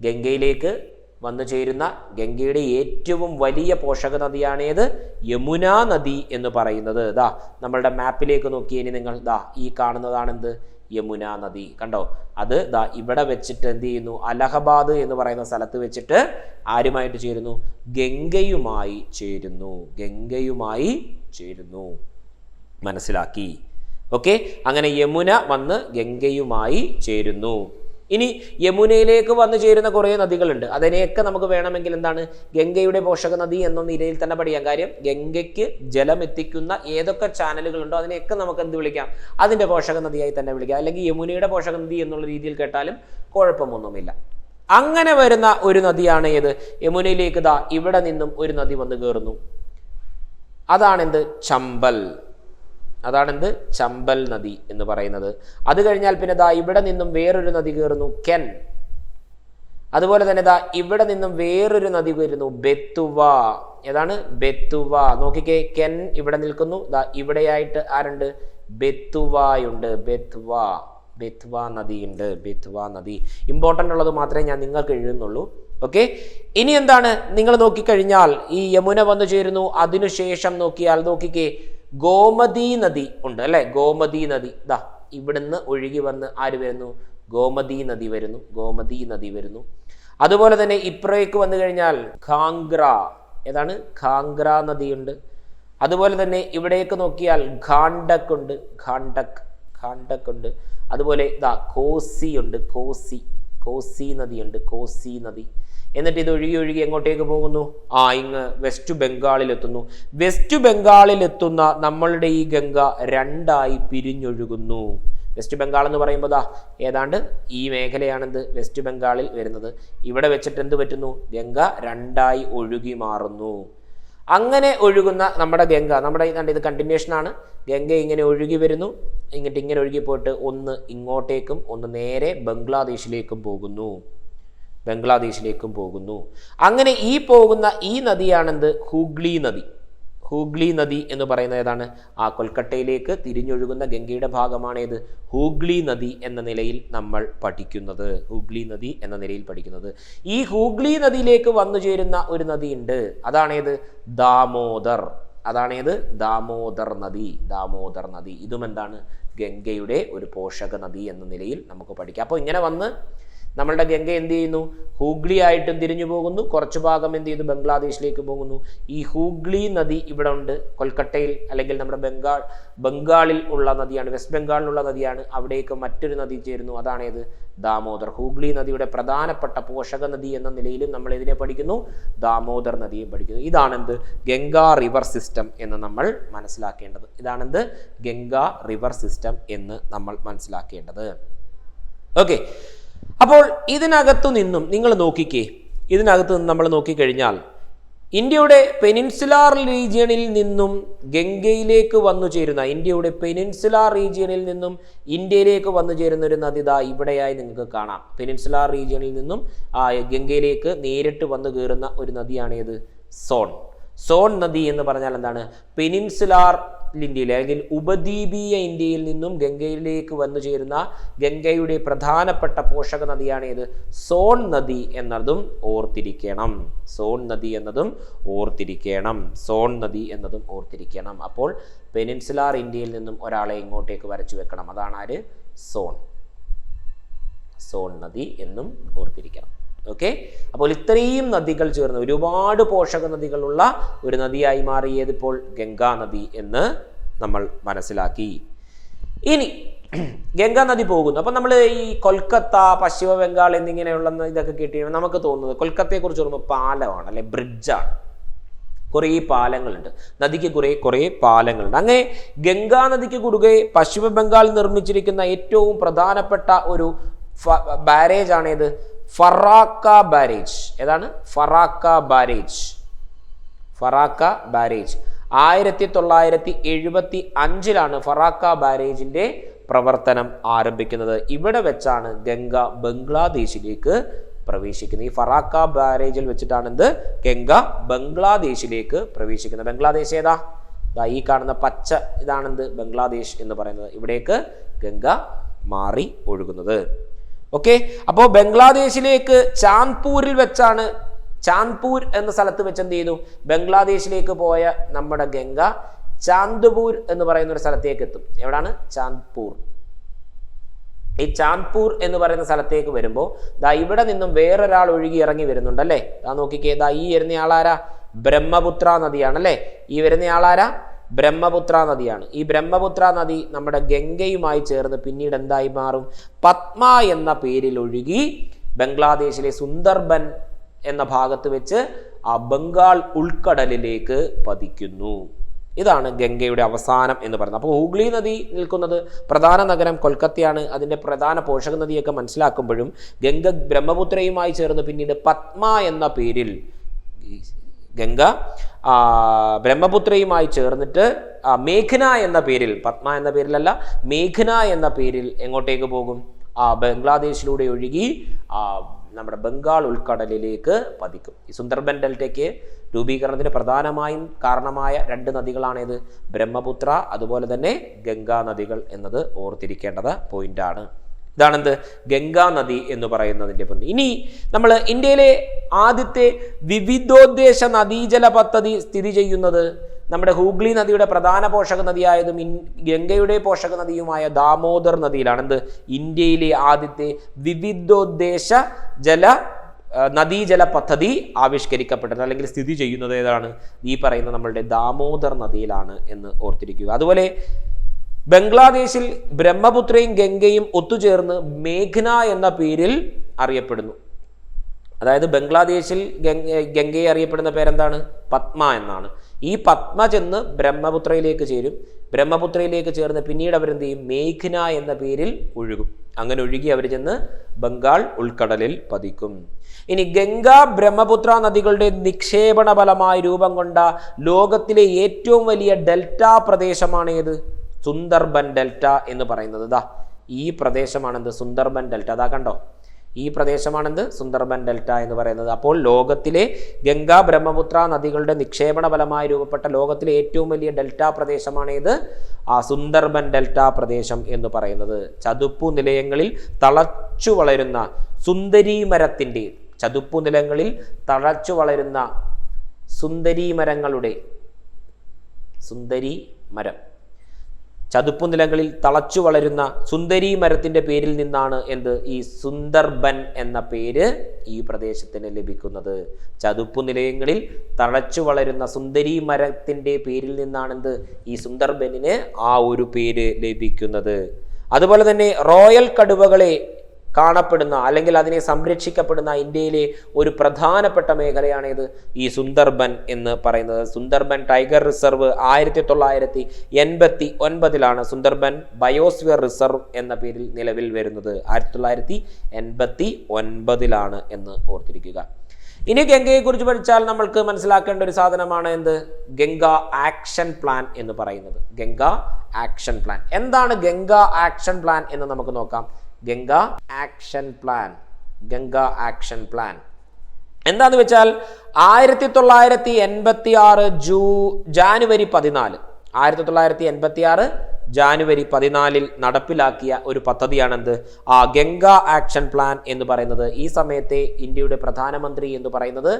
Speaker 1: ഗംഗയിലേക്ക് വന്നു ചേരുന്ന ഗംഗയുടെ ഏറ്റവും വലിയ പോഷക നദിയാണേത് യമുന നദി എന്ന് പറയുന്നത്. ദാ നമ്മളുടെ മാപ്പിലേക്ക് നോക്കിയതിന് നിങ്ങൾ. ദാ ഈ കാണുന്നതാണെന്ത്? യമുന നദി. കണ്ടോ? അത് ദാ ഇവിടെ വെച്ചിട്ട് എന്ത് ചെയ്യുന്നു? അലഹബാദ് എന്ന് പറയുന്ന സ്ഥലത്ത് വെച്ചിട്ട് ആരുമായിട്ട് ചേരുന്നു? ഗംഗയുമായി ചേരുന്നു. ഗംഗയുമായി ചേരുന്നു. മനസ്സിലാക്കി. ഓക്കെ? അങ്ങനെ യമുന വന്ന് ഗംഗയുമായി ചേരുന്നു. ഇനി യമുനയിലേക്ക് വന്നു ചേരുന്ന കുറേ നദികളുണ്ട്. അതിനെയൊക്കെ നമുക്ക് വേണമെങ്കിൽ എന്താണ് ഗംഗയുടെ പോഷക നദി എന്ന നിരയിൽ തന്നെ പഠിക്കാം. കാര്യം ഗംഗയ്ക്ക് ജലം എത്തിക്കുന്ന ഏതൊക്കെ ചാനലുകളുണ്ടോ അതിനെയൊക്കെ നമുക്ക് എന്ത് വിളിക്കാം? അതിന്റെ പോഷക നദിയായി തന്നെ വിളിക്കാം. അല്ലെങ്കിൽ യമുനയുടെ പോഷക നദി എന്നുള്ള രീതിയിൽ കേട്ടാലും കുഴപ്പമൊന്നുമില്ല. അങ്ങനെ വരുന്ന ഒരു നദിയാണ് ഏത്? യമുനയിലേക്ക് ദാ ഇവിടെ നിന്നും ഒരു നദി വന്ന് കയറുന്നു. അതാണെന്ത്? ചമ്പൽ. അതാണെന്ത്? ചമ്പൽ നദി എന്ന് പറയുന്നത്. അത് കഴിഞ്ഞാൽ പിന്നെ ദാ ഇവിടെ നിന്നും വേറൊരു നദി കയറുന്നു കെൻ. അതുപോലെ തന്നെ ദാ ഇവിടെ നിന്നും വേറൊരു നദി വരുന്നു ബെത്തുവ. ഏതാണ്? ബെത്തുവ. നോക്കിക്കേ കെൻ ഇവിടെ നിൽക്കുന്നു. ദാ ഇവിടെയായിട്ട് ആരുണ്ട്? ബെത്തുവായുണ്ട്. ബെത്വ ബെത്വ നദിയുണ്ട്. ബെത്വ നദി. ഇമ്പോർട്ടന്റ് ഉള്ളത് മാത്രമേ ഞാൻ നിങ്ങൾക്ക് എഴുതുന്നുള്ളൂ. ഓക്കെ ഇനി എന്താണ്? നിങ്ങൾ നോക്കിക്കഴിഞ്ഞാൽ ഈ യമുന വന്നു ചേരുന്നു. അതിനുശേഷം നോക്കിയാൽ നോക്കിക്കേ ഗോമതി നദി ഉണ്ട് അല്ലെ? ഗോമതി നദി. ദാ ഇവിടുന്ന് ഒഴുകി വന്ന് ആര് വരുന്നു? ഗോമതി നദി വരുന്നു. ഗോമതി നദി വരുന്നു. അതുപോലെ തന്നെ ഇപ്രയ്ക്ക് വന്നു കഴിഞ്ഞാൽ ഖാംഗ്ര. ഏതാണ്? നദി നദിയുണ്ട്. അതുപോലെ തന്നെ ഇവിടേക്ക് നോക്കിയാൽ ഖാണ്ടക് ഉണ്ട്. ഖാണ്ടക് ഖാണ്ടക് ഉണ്ട്. അതുപോലെ ഇതാ കോസി ഉണ്ട്. കോസി കോസി നദിയുണ്ട്. കോസി നദി. എന്നിട്ട് ഇത് ഒഴുകി ഒഴുകി എങ്ങോട്ടേക്ക് പോകുന്നു? ആ ഇങ്ങ് വെസ്റ്റ് ബംഗാളിൽ എത്തുന്നു. വെസ്റ്റ് ബംഗാളിൽ എത്തുന്ന നമ്മളുടെ ഈ ഗംഗ രണ്ടായി പിരിഞ്ഞൊഴുകുന്നു. വെസ്റ്റ് ബംഗാൾ എന്ന് പറയുമ്പോൾ ദാ ഏതാണ്ട് ഈ മേഖലയാണെന്ത് വെസ്റ്റ് ബംഗാളിൽ വരുന്നത്. ഇവിടെ വെച്ചിട്ട് എന്ത് പറ്റുന്നു? ഗംഗ രണ്ടായി ഒഴുകി മാറുന്നു. അങ്ങനെ ഒഴുകുന്ന നമ്മുടെ ഗംഗ നമ്മുടെ ഇത് കണ്ടിന്യൂഷൻ ആണ്. ഗംഗ ഇങ്ങനെ ഒഴുകി വരുന്നു. ഇങ്ങോട്ട് ഇങ്ങനെ ഒഴുകി പോയിട്ട് ഒന്ന് ഇങ്ങോട്ടേക്കും ഒന്ന് നേരെ ബംഗ്ലാദേശിലേക്കും പോകുന്നു. ബംഗ്ലാദേശിലേക്കും പോകുന്നു. അങ്ങനെ ഈ പോകുന്ന ഈ നദിയാണെന്ത്? ഹൂഗ്ലി നദി. ഹൂഗ്ലി നദി എന്ന് പറയുന്നത് ഏതാണ്? ആ കൊൽക്കട്ടയിലേക്ക് തിരിഞ്ഞൊഴുകുന്ന ഗംഗയുടെ ഭാഗമാണേത് ഹൂഗ്ലി നദി എന്ന നിലയിൽ നമ്മൾ പഠിക്കുന്നത്. ഹൂഗ്ലി നദി എന്ന നിലയിൽ പഠിക്കുന്നത്. ഈ ഹൂഗ്ലി നദിയിലേക്ക് വന്നു ചേരുന്ന ഒരു നദിയുണ്ട് അതാണേത് ദാമോദർ. അതാണേത് ദാമോദർ നദി. ദാമോദർ നദി. ഇതും എന്താണ്? ഗംഗയുടെ ഒരു പോഷക നദി എന്ന നിലയിൽ നമുക്ക് പഠിക്കാം. അപ്പോൾ ഇങ്ങനെ വന്ന് നമ്മളുടെ ഗംഗ എന്ത് ചെയ്യുന്നു? ഹൂഗ്ലി ആയിട്ടും തിരിഞ്ഞു പോകുന്നു. കുറച്ചു ഭാഗം എന്ത് ചെയ്തു ബംഗ്ലാദേശിലേക്ക് പോകുന്നു. ഈ ഹൂഗ്ലി നദി ഇവിടെ ഉണ്ട്. കൊൽക്കട്ടയിൽ അല്ലെങ്കിൽ നമ്മുടെ ബംഗാൾ ബംഗാളിൽ ഉള്ള നദിയാണ് വെസ്റ്റ് ബംഗാളിലുള്ള നദിയാണ്. അവിടേക്ക് മറ്റൊരു നദി ചേരുന്നു. അതാണേത് ദാമോദർ. ഹൂഗ്ലി നദിയുടെ പ്രധാനപ്പെട്ട പോഷക നദി എന്ന നിലയിലും നമ്മൾ ഇതിനെ പഠിക്കുന്നു. ദാമോദർ നദിയെ പഠിക്കുന്നു. ഇതാണെന്ത്? ഗംഗാ റിവർ സിസ്റ്റം എന്ന് നമ്മൾ മനസ്സിലാക്കേണ്ടത്. ഇതാണെന്ത്? ഗംഗാ റിവർ സിസ്റ്റം എന്ന് നമ്മൾ മനസ്സിലാക്കേണ്ടത്. ഓക്കെ. അപ്പോൾ ഇതിനകത്തു നിന്നും നിങ്ങൾ നോക്കിക്കേ. ഇതിനകത്ത് നിന്ന് നമ്മൾ നോക്കിക്കഴിഞ്ഞാൽ ഇന്ത്യയുടെ പെനിൻസുലാർ റീജിയണിൽ നിന്നും ഗംഗയിലേക്ക് വന്നു ചേരുന്ന ഇന്ത്യയുടെ പെനിൻസുലാർ റീജിയണിൽ നിന്നും ഇന്ത്യയിലേക്ക് വന്നു ചേരുന്ന ഒരു നദി ദാ ഇവിടെയായി നിങ്ങൾക്ക് കാണാം. പെനിൻസുലാർ റീജിയണിൽ നിന്നും ഗംഗയിലേക്ക് നേരിട്ട് വന്നു കയറുന്ന ഒരു നദിയാണേത് സോൺ. സോൺ നദി എന്ന് പറഞ്ഞാൽ എന്താണ്? പെനിൻസുലാർ ഇന്ത്യയിൽ അല്ലെങ്കിൽ ഉപദ്വീപീയ ഇന്ത്യയിൽ നിന്നും ഗംഗയിലേക്ക് വന്നു ചേരുന്ന ഗംഗയുടെ പ്രധാനപ്പെട്ട പോഷക നദിയാണ് ഏത് സോൺ നദി എന്നതും ഓർത്തിരിക്കണം. സോൺ നദി എന്നതും ഓർത്തിരിക്കണം. സോൺ നദി എന്നതും ഓർത്തിരിക്കണം. അപ്പോൾ പെനിൻസുലാർ ഇന്ത്യയിൽ നിന്നും ഒരാളെ ഇങ്ങോട്ടേക്ക് വരച്ചു വെക്കണം. അതാണ് ആര് സോൺ. സോൺ നദി എന്നും ഓർത്തിരിക്കണം. ഓക്കെ അപ്പോൾ ഇത്രയും നദികൾ ചേർന്ന് ഒരുപാട് പോഷക നദികളുള്ള ഒരു നദിയായി മാറിയതിപ്പോൾ ഗംഗാ നദി എന്ന് നമ്മൾ മനസ്സിലാക്കി. ഇനി [CLEARS THROAT] ഗംഗാ നദി പോകുന്നു. അപ്പം നമ്മൾ ഈ കൊൽക്കത്ത പശ്ചിമ ബംഗാൾ എന്നിങ്ങനെയുള്ള ഇതൊക്കെ കേട്ടി നമുക്ക് തോന്നുന്നത് കൊൽക്കത്തയെക്കുറിച്ച് പറയുമ്പോൾ പാലമാണ് അല്ലെ ബ്രിഡ്ജാണ് കുറേ പാലങ്ങളുണ്ട്. നദിക്ക് കുറേ കുറേ പാലങ്ങളുണ്ട്. അങ്ങനെ ഗംഗാ നദിക്ക് കുറുകെ പശ്ചിമ ബംഗാൾ നിർമ്മിച്ചിരിക്കുന്ന ഏറ്റവും പ്രധാനപ്പെട്ട ഒരു ബാരേജ് ആണേത്? ഫറാക്ക ബാരേജ്. ഏതാണ്? ഫറാക്ക ബാരേജ്. ഫറാക്ക ബാരേജ്. ആയിരത്തി തൊള്ളായിരത്തി എഴുപത്തി അഞ്ചിലാണ് ഫറാക്ക ബാരേജിന്റെ പ്രവർത്തനം ആരംഭിക്കുന്നത്. ഇവിടെ വെച്ചാണ് ഗംഗ ബംഗ്ലാദേശിലേക്ക് പ്രവേശിക്കുന്നത്. ഈ ഫറാക്ക ബാരേജിൽ വെച്ചിട്ടാണ് എന്ത് ഗംഗ ബംഗ്ലാദേശിലേക്ക് പ്രവേശിക്കുന്നത്. ബംഗ്ലാദേശ് ഏതാ? ഈ കാണുന്ന പച്ച ഇതാണെന്ത്? ബംഗ്ലാദേശ് എന്ന് പറയുന്നത്. ഇവിടേക്ക് ഗംഗ മാറി ഒഴുകുന്നത്. ഓക്കെ? അപ്പോൾ ബംഗ്ലാദേശിലേക്ക് ചാന്ദ്പൂരിൽ വെച്ചാണ് ചാന്ദ്പൂർ എന്ന സ്ഥലത്ത് വെച്ച് എന്ത് ചെയ്തു? ബംഗ്ലാദേശിലേക്ക് പോയ നമ്മുടെ ഗംഗ ചാന്ദ്പൂർ എന്ന് പറയുന്ന ഒരു സ്ഥലത്തേക്ക് എത്തും. എവിടാണ്? ചാന്ദ്പൂർ ഈ ചാന്ദ്പൂർ എന്ന് പറയുന്ന സ്ഥലത്തേക്ക് വരുമ്പോൾ ദാ ഇവിടെ നിന്നും വേറൊരാൾ ഒഴുകി ഇറങ്ങി വരുന്നുണ്ട് അല്ലേ? ദാ നോക്കിക്കേ ദാ ഈ വരുന്ന ആളാരാ? ബ്രഹ്മപുത്ര നദിയാണ് അല്ലേ? ഈ വരുന്ന ആളാരാ? ബ്രഹ്മപുത്ര നദിയാണ്. ഈ ബ്രഹ്മപുത്ര നദി നമ്മുടെ ഗംഗയുമായി ചേർന്ന് പിന്നീട് എന്തായി മാറും? പത്മ എന്ന പേരിൽ ഒഴുകി ബംഗ്ലാദേശിലെ സുന്ദർബൻ എന്ന ഭാഗത്ത് വെച്ച് ആ ബംഗാൾ ഉൾക്കടലിലേക്ക് പതിക്കുന്നു. ഇതാണ് ഗംഗയുടെ അവസാനം എന്ന് പറയുന്നത്. അപ്പോൾ ഹൂഗ്ലി നദി നിൽക്കുന്നത് പ്രധാന നഗരം കൊൽക്കത്തയാണ്. അതിന്റെ പ്രധാന പോഷക നദിയൊക്കെ മനസ്സിലാക്കുമ്പോഴും ഗംഗ ബ്രഹ്മപുത്രയുമായി ചേർന്ന് പിന്നീട് പത്മ എന്ന പേരിൽ ഗംഗ. ബ്രഹ്മപുത്രയുമായി ചേർന്നിട്ട് മേഘന എന്ന പേരിൽ പത്മ എന്ന പേരിലല്ല മേഘന എന്ന പേരിൽ എങ്ങോട്ടേക്ക് പോകും? ആ ബംഗ്ലാദേശിലൂടെ ഒഴുകി നമ്മുടെ ബംഗാൾ ഉൾക്കടലിലേക്ക് പതിക്കും. ഈ സുന്ദർബൻ ഡെൽറ്റയ്ക്ക് രൂപീകരണത്തിന് പ്രധാനമായും കാരണമായ രണ്ട് നദികളാണേത്. ബ്രഹ്മപുത്ര അതുപോലെ തന്നെ ഗംഗാ നദികൾ എന്നത് ഓർത്തിരിക്കേണ്ടത് പോയിന്റാണ് ഇതാണെന്ത്? ഗംഗാ നദി എന്ന് പറയുന്നതിന്റെ point. ഇനി നമ്മൾ ഇന്ത്യയിലെ ആദ്യത്തെ വിവിധോദ്ദേശ നദീജല പദ്ധതി സ്ഥിതി ചെയ്യുന്നത് നമ്മുടെ ഹൂഗ്ലി നദിയുടെ പ്രധാന പോഷക നദിയായതും ഇൻ ഗംഗയുടെ പോഷക നദിയുമായ ദാമോദർ നദിയിലാണ് എന്ത് ഇന്ത്യയിലെ ആദ്യത്തെ വിവിധോദ്ദേശ ജല നദീജല പദ്ധതി ആവിഷ്കരിക്കപ്പെട്ടത് അല്ലെങ്കിൽ സ്ഥിതി ചെയ്യുന്നത് ഏതാണ്? ഈ പറയുന്ന നമ്മളുടെ ദാമോദർ നദിയിലാണ് എന്ന് ഓർത്തിരിക്കുക. അതുപോലെ ബംഗ്ലാദേശിൽ ബ്രഹ്മപുത്രയും ഗംഗയും ഒത്തുചേർന്ന് മേഘ്ന എന്ന പേരിൽ അറിയപ്പെടുന്നു. അതായത് ബംഗ്ലാദേശിൽ ഗംഗ ഗംഗയെ അറിയപ്പെടുന്ന പേരെന്താണ്? പത്മ എന്നാണ്. ഈ പത്മ ചെന്ന് ബ്രഹ്മപുത്രയിലേക്ക് ചേരും. ബ്രഹ്മപുത്രയിലേക്ക് ചേർന്ന് പിന്നീട് അവരെന്ത് ചെയ്യും മേഘ്ന എന്ന പേരിൽ ഒഴുകും. അങ്ങനെ ഒഴുകി അവർ ചെന്ന് ബംഗാൾ ഉൾക്കടലിൽ പതിക്കും. ഇനി ഗംഗ ബ്രഹ്മപുത്ര നദികളുടെ നിക്ഷേപണ ഫലമായി രൂപം കൊണ്ട ലോകത്തിലെ ഏറ്റവും വലിയ ഡെൽറ്റ പ്രദേശമാണ് ഏത് സുന്ദർബൻ ഡെൽറ്റ എന്ന് പറയുന്നത്. ഇതാ ഈ പ്രദേശമാണെന്ത്? സുന്ദർബൻ ഡെൽറ്റ. അതാ കണ്ടോ? ഈ പ്രദേശമാണെന്ത്? സുന്ദർബൻ ഡെൽറ്റ എന്ന് പറയുന്നത്. അപ്പോൾ ലോകത്തിലെ ഗംഗാ ബ്രഹ്മപുത്ര നദികളുടെ നിക്ഷേപണ ഫലമായി രൂപപ്പെട്ട ലോകത്തിലെ ഏറ്റവും വലിയ ഡെൽറ്റ പ്രദേശമാണ് ഇത് ആ സുന്ദർബൻ ഡെൽറ്റ പ്രദേശം എന്ന് പറയുന്നത്. ചതുപ്പു നിലയങ്ങളിൽ തളച്ചു വളരുന്ന സുന്ദരീമരത്തിന്റെ ചതുപ്പു നിലങ്ങളിൽ തളച്ചു വളരുന്ന സുന്ദരീ മരങ്ങളുടെ സുന്ദരി മരം. ചതുപ്പു നിലങ്ങളിൽ തളച്ചു വളരുന്ന സുന്ദരി മരത്തിന്റെ പേരിൽ നിന്നാണ് എന്ത് ഈ സുന്ദർബൻ എന്ന പേര് ഈ പ്രദേശത്തിന് ലഭിക്കുന്നത്. ചതുപ്പു നിലയങ്ങളിൽ തളച്ചു വളരുന്ന സുന്ദരി മരത്തിന്റെ പേരിൽ നിന്നാണ് എന്ത് ഈ സുന്ദർബനിന് ആ ഒരു പേര് ലഭിക്കുന്നത്. അതുപോലെ തന്നെ റോയൽ കടുവകളെ കാണപ്പെടുന്ന അല്ലെങ്കിൽ അതിനെ സംരക്ഷിക്കപ്പെടുന്ന ഇന്ത്യയിലെ ഒരു പ്രധാനപ്പെട്ട മേഖലയാണിത് ഈ സുന്ദർബൻ എന്ന് പറയുന്നത്. സുന്ദർബൻ ടൈഗർ റിസർവ് ആയിരത്തി തൊള്ളായിരത്തി എൺപത്തി ഒൻപതിലാണ് സുന്ദർബൻ ബയോസ്ഫിയർ റിസർവ് എന്ന പേരിൽ നിലവിൽ വരുന്നത്. ആയിരത്തി തൊള്ളായിരത്തി എൺപത്തി ഒൻപതിലാണ് എന്ന് ഓർത്തിരിക്കുക. ഇനി ഗംഗയെക്കുറിച്ച് പഠിച്ചാൽ നമ്മൾക്ക് മനസ്സിലാക്കേണ്ട ഒരു സാധനമാണ് എന്ത്? ഗംഗ ആക്ഷൻ പ്ലാൻ എന്ന് പറയുന്നത്. Ganga action plan. എന്താണ് ഗംഗ ആക്ഷൻ പ്ലാൻ എന്ന് നമുക്ക് നോക്കാം. Ganga action plan. Ganga action plan. എന്താന്ന് വെച്ചാൽ ആയിരത്തി തൊള്ളായിരത്തി എൺപത്തി ആറ് ജൂ ജാനുവരി പതിനാല്. ആയിരത്തി തൊള്ളായിരത്തി എൺപത്തി ആറ് ജാനുവരി പതിനാലിൽ നടപ്പിലാക്കിയ ഒരു പദ്ധതിയാണെന്ത്? ആ ഗംഗ ആക്ഷൻ പ്ലാൻ എന്ന് പറയുന്നത് ഈ സമയത്തെ ഇന്ത്യയുടെ പ്രധാനമന്ത്രി എന്ന് പറയുന്നത്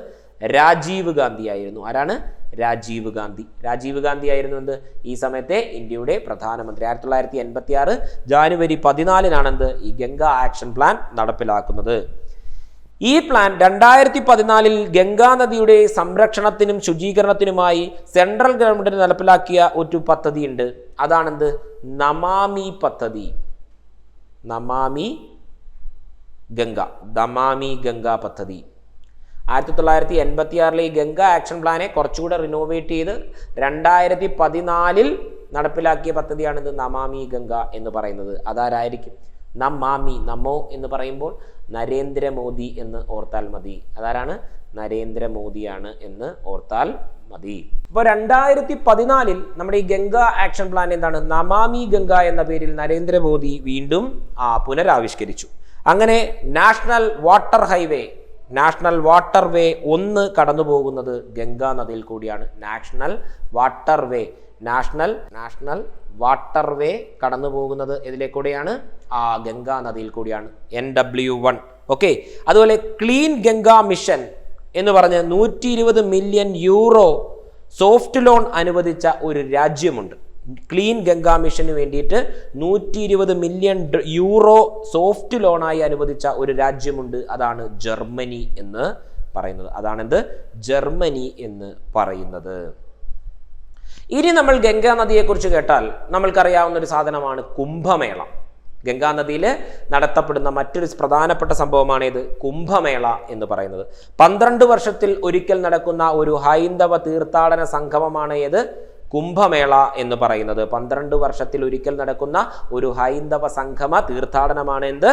Speaker 1: രാജീവ് ഗാന്ധി ആയിരുന്നു. ആരാണ്? രാജീവ് ഗാന്ധി. രാജീവ് ഗാന്ധി ആയിരുന്നു എന്ത്? ഈ സമയത്തെ ഇന്ത്യയുടെ പ്രധാനമന്ത്രി. ആയിരത്തി തൊള്ളായിരത്തി എൺപത്തി ആറ് ജാനുവരി പതിനാലിനാണെന്ത്? ഈ ഗംഗ ആക്ഷൻ പ്ലാൻ നടപ്പിലാക്കുന്നത്. ഈ പ്ലാൻ രണ്ടായിരത്തി പതിനാലിൽ ഗംഗാ നദിയുടെ സംരക്ഷണത്തിനും ശുചീകരണത്തിനുമായി സെൻട്രൽ ഗവൺമെന്റ് നടപ്പിലാക്കിയ ഒരു പദ്ധതിയുണ്ട്. അതാണെന്ത്? നമാമി പദ്ധതി. നമാമി ഗംഗ. നമാമി ഗംഗ പദ്ധതി. ആയിരത്തി തൊള്ളായിരത്തി എൺപത്തി ആറിലെ ഈ ഗംഗ ആക്ഷൻ പ്ലാനെ കുറച്ചുകൂടെ റിനോവേറ്റ് ചെയ്ത് രണ്ടായിരത്തി പതിനാലിൽ നടപ്പിലാക്കിയ പദ്ധതിയാണിത് നമാമി ഗംഗ എന്ന് പറയുന്നത്. അതാരായിരിക്കും? നമാമി നമോ എന്ന് പറയുമ്പോൾ നരേന്ദ്രമോദി എന്ന് ഓർത്താൽ മതി. അതാരാണ്? നരേന്ദ്രമോദിയാണ് എന്ന് ഓർത്താൽ മതി. ഇപ്പോൾ രണ്ടായിരത്തി പതിനാലിൽ നമ്മുടെ ഈ ഗംഗ ആക്ഷൻ പ്ലാൻ എന്താണ്? നമാമി ഗംഗ എന്ന പേരിൽ നരേന്ദ്രമോദി വീണ്ടും ആ പുനരാവിഷ്കരിച്ചു. അങ്ങനെ national water highway national water way ഒന്ന് കടന്നു പോകുന്നത് ഗംഗാ നദിയിൽ കൂടിയാണ്. National water way national national waterway കടന്നു പോകുന്നത് ഇതിലേക്കൂടെയാണ്. ആ ഗംഗാ നദിയിൽ കൂടിയാണ്. എൻ ഡബ്ല്യു വൺ ഓക്കെ അതുപോലെ ക്ലീൻ ഗംഗാ മിഷൻ എന്ന് പറഞ്ഞ് നൂറ്റി ഇരുപത് മില്യൺ യൂറോ സോഫ്റ്റ് ലോൺ അനുവദിച്ച ഒരു രാജ്യമുണ്ട്. ക്ലീൻ ഗംഗാ മിഷന് വേണ്ടിയിട്ട് നൂറ്റി ഇരുപത് മില്യൺ യൂറോ സോഫ്റ്റ് ലോണായി അനുവദിച്ച ഒരു രാജ്യമുണ്ട്. അതാണ് ജർമ്മനി എന്ന് പറയുന്നത്. അതാണെന്ത്? ജർമ്മനി എന്ന് പറയുന്നത്. ഇനി നമ്മൾ ഗംഗാ നദിയെക്കുറിച്ച് കേട്ടാൽ നമ്മൾക്കറിയാവുന്ന ഒരു സാധനമാണ് കുംഭമേള. ഗംഗാ നദിയിൽ നടത്തപ്പെടുന്ന മറ്റൊരു പ്രധാനപ്പെട്ട സംഭവമാണ് ഇത് കുംഭമേള എന്ന് പറയുന്നത്. പന്ത്രണ്ട് വർഷത്തിൽ ഒരിക്കൽ നടക്കുന്ന ഒരു ഹൈന്ദവ തീർത്ഥാടന സംഗമമാണ് ഏത്? കുംഭമേള എന്ന് പറയുന്നത്. പന്ത്രണ്ട് വർഷത്തിൽ ഒരിക്കൽ നടക്കുന്ന ഒരു ഹൈന്ദവ സംഗമ തീർത്ഥാടനമാണ് എന്ത്?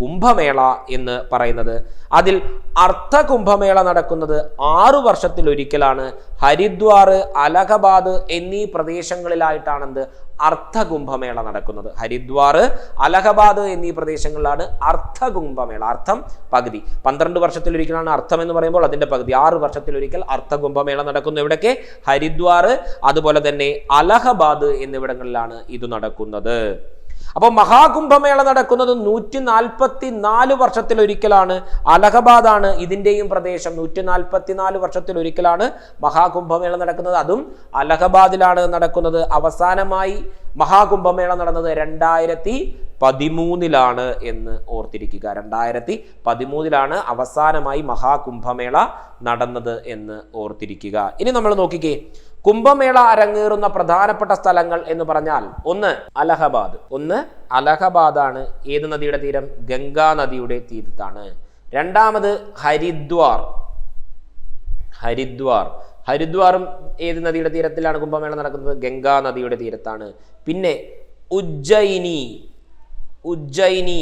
Speaker 1: കുംഭമേള എന്ന് പറയുന്നത്. അതിൽ അർത്ഥ കുംഭമേള നടക്കുന്നത് ആറു വർഷത്തിൽ ഒരിക്കലാണ് ഹരിദ്വാർ അലഹബാദ് എന്നീ പ്രദേശങ്ങളിലായിട്ടാണെന്ത്? അർത്ഥ കുംഭമേള നടക്കുന്നത്. ഹരിദ്വാർ അലഹബാദ് എന്നീ പ്രദേശങ്ങളിലാണ് അർത്ഥ കുംഭമേള അർത്ഥം പകുതി. പന്ത്രണ്ട് വർഷത്തിലൊരിക്കലാണ് അർത്ഥം എന്ന് പറയുമ്പോൾ അതിന്റെ പകുതി. ആറ് വർഷത്തിലൊരിക്കൽ അർത്ഥകുംഭമേള നടക്കുന്നു. ഇവിടൊക്കെ ഹരിദ്വാർ അതുപോലെ തന്നെ അലഹബാദ് എന്നിവിടങ്ങളിലാണ് ഇത് നടക്കുന്നത്. അപ്പോൾ മഹാകുംഭമേള നടക്കുന്നത് നൂറ്റി നാൽപ്പത്തി നാല് വർഷത്തിലൊരിക്കലാണ്. അലഹബാദാണ് ഇതിന്റെയും പ്രദേശം. നൂറ്റി നാൽപ്പത്തി നാല് വർഷത്തിലൊരിക്കലാണ് മഹാകുംഭമേള നടക്കുന്നത്. അതും അലഹബാദിലാണ് നടക്കുന്നത്. അവസാനമായി മഹാകുംഭമേള നടന്നത് രണ്ടായിരത്തി പതിമൂന്നിലാണ് എന്ന് ഓർത്തിരിക്കുക. രണ്ടായിരത്തി പതിമൂന്നിലാണ് അവസാനമായി മഹാകുംഭമേള നടന്നത് എന്ന് ഓർത്തിരിക്കുക. ഇനി നമ്മൾ നോക്കിക്കേ. കുംഭമേള അരങ്ങേറുന്ന പ്രധാനപ്പെട്ട സ്ഥലങ്ങൾ എന്ന് പറഞ്ഞാൽ ഒന്ന് അലഹബാദ്. ഒന്ന് അലഹബാദാണ്. ഏത് നദിയുടെ തീരം? ഗംഗാ നദിയുടെ തീരത്താണ്. രണ്ടാമത് ഹരിദ്വാർ. ഹരിദ്വാർ. ഹരിദ്വാറും ഏത് നദിയുടെ തീരത്തിലാണ് കുംഭമേള നടക്കുന്നത്? ഗംഗാ നദിയുടെ തീരത്താണ്. പിന്നെ ഉജ്ജയിനി. ഉജ്ജയിനി.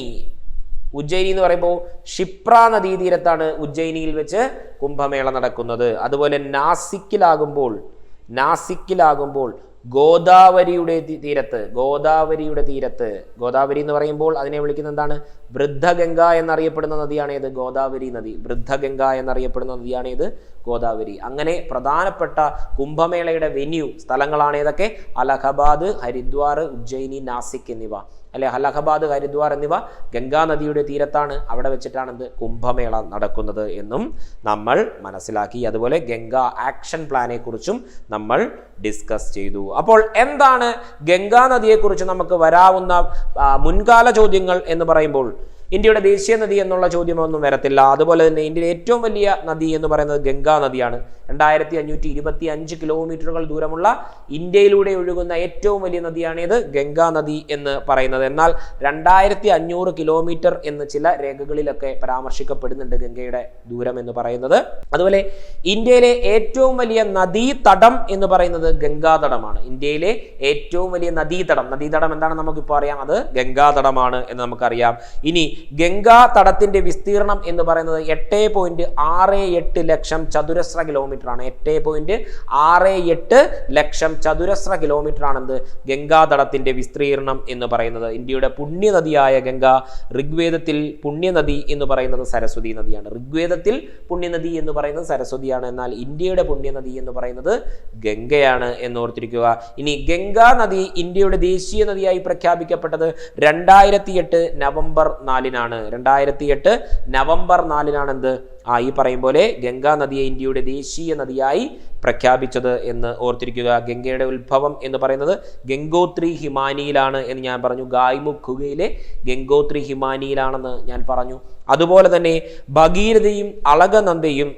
Speaker 1: ഉജ്ജയിനി എന്ന് പറയുമ്പോൾ ക്ഷിപ്ര നദീതീരത്താണ് ഉജ്ജയിനിയിൽ വെച്ച് കുംഭമേള നടക്കുന്നത്. അതുപോലെ നാസിക്കിലാകുമ്പോൾ നാസിക്കിലാകുമ്പോൾ ഗോദാവരിയുടെ തീരത്ത് ഗോദാവരിയുടെ തീരത്ത്. ഗോദാവരി എന്ന് പറയുമ്പോൾ അതിനെ വിളിക്കുന്ന എന്താണ്? വൃദ്ധഗംഗ എന്നറിയപ്പെടുന്ന നദിയാണ് ഏത് ഗോദാവരി നദി. വൃദ്ധഗംഗ എന്നറിയപ്പെടുന്ന നദിയാണ് ഏത് ഗോദാവരി. അങ്ങനെ പ്രധാനപ്പെട്ട കുംഭമേളയുടെ വെന്യൂ സ്ഥലങ്ങളാണ് ഏതൊക്കെ അലഹബാദ് ഹരിദ്വാർ ഉജ്ജയിനി നാസിക് എന്നിവ. അല്ലെ അലഹബാദ് ഹരിദ്വാർ എന്നിവ ഗംഗാ നദിയുടെ തീരത്താണ് അവിടെ വെച്ചിട്ടാണ് എന്ത് കുംഭമേള നടക്കുന്നത് എന്നും നമ്മൾ മനസ്സിലാക്കി. അതുപോലെ ഗംഗാ ആക്ഷൻ പ്ലാനെ കുറിച്ചും നമ്മൾ ഡിസ്കസ് ചെയ്തു. അപ്പോൾ എന്താണ് ഗംഗാ നദിയെക്കുറിച്ച് നമുക്ക് വരാവുന്ന മുൻകാല ചോദ്യങ്ങൾ എന്ന് പറയുമ്പോൾ ഇന്ത്യയുടെ ദേശീയ നദി എന്നുള്ള ചോദ്യമൊന്നും വരത്തില്ല. അതുപോലെ തന്നെ ഇന്ത്യയിലെ ഏറ്റവും വലിയ നദി എന്ന് പറയുന്നത് ഗംഗാ നദിയാണ്. രണ്ടായിരത്തി അഞ്ഞൂറ്റി ഇരുപത്തി അഞ്ച് കിലോമീറ്ററുകൾ ദൂരമുള്ള ഇന്ത്യയിലൂടെ ഒഴുകുന്ന ഏറ്റവും വലിയ നദിയാണ് ഇത് ഗംഗാ നദി എന്ന് പറയുന്നത്. എന്നാൽ രണ്ടായിരത്തി അഞ്ഞൂറ് കിലോമീറ്റർ എന്ന് ചില രേഖകളിലൊക്കെ പരാമർശിക്കപ്പെടുന്നുണ്ട് ഗംഗയുടെ ദൂരം എന്ന് പറയുന്നത്. അതുപോലെ ഇന്ത്യയിലെ ഏറ്റവും വലിയ നദീതടം എന്ന് പറയുന്നത് ഗംഗാതടമാണ് ഇന്ത്യയിലെ ഏറ്റവും വലിയ നദീതടം. നദീതടം എന്താണ് നമുക്കിപ്പോൾ അറിയാം? അത് ഗംഗാതടമാണ് എന്ന് നമുക്കറിയാം. ഇനി ഗംഗാ തടത്തിന്റെ വിസ്തീർണം എന്ന് പറയുന്നത് എട്ട് പോയിന്റ് ആറ് എട്ട് ലക്ഷം ചതുരശ്ര കിലോമീറ്റർ ആണ്. എട്ട് പോയിന്റ് ആറ് എട്ട് ലക്ഷം ചതുരശ്ര കിലോമീറ്റർ ആണെന്ത് ഗംഗാതടത്തിന്റെ വിസ്തീർണം എന്ന് പറയുന്നത്. ഇന്ത്യയുടെ പുണ്യനദിയായ ഗംഗ ഋഗ്വേദത്തിൽ പുണ്യനദി എന്ന് പറയുന്നത് സരസ്വതി നദിയാണ്. ഋഗ്വേദത്തിൽ പുണ്യനദി എന്ന് പറയുന്നത് സരസ്വതിയാണ്. എന്നാൽ ഇന്ത്യയുടെ പുണ്യനദി എന്ന് പറയുന്നത് ഗംഗയാണ് എന്ന് ഓർത്തിരിക്കുക ഇനി ഗംഗാ നദി ഇന്ത്യയുടെ ദേശീയ നദിയായി പ്രഖ്യാപിക്കപ്പെട്ടത് രണ്ടായിരത്തി എട്ട് നവംബർ നാലിനാണ്. രണ്ടായിരത്തി എട്ട് നവംബർ നാലിനാണ് എന്ത് ആ ഈ പറയും പോലെ ഗംഗാ നദിയെ ഇന്ത്യയുടെ ദേശീയ നദിയായി പ്രഖ്യാപിച്ചത് എന്ന് ഓർത്തിരിക്കുക. ഗംഗയുടെ ഉത്ഭവം എന്ന് പറയുന്നത് ഗംഗോത്രി ഹിമാനിയിലാണ് എന്ന് ഞാൻ പറഞ്ഞു. ഗായ്മുഖ് ഖുഗയിലെ ഗംഗോത്രി ഹിമാനിയിലാണെന്ന് ഞാൻ പറഞ്ഞു. അതുപോലെ തന്നെ ഭഗീരഥയും അളകനന്ദയും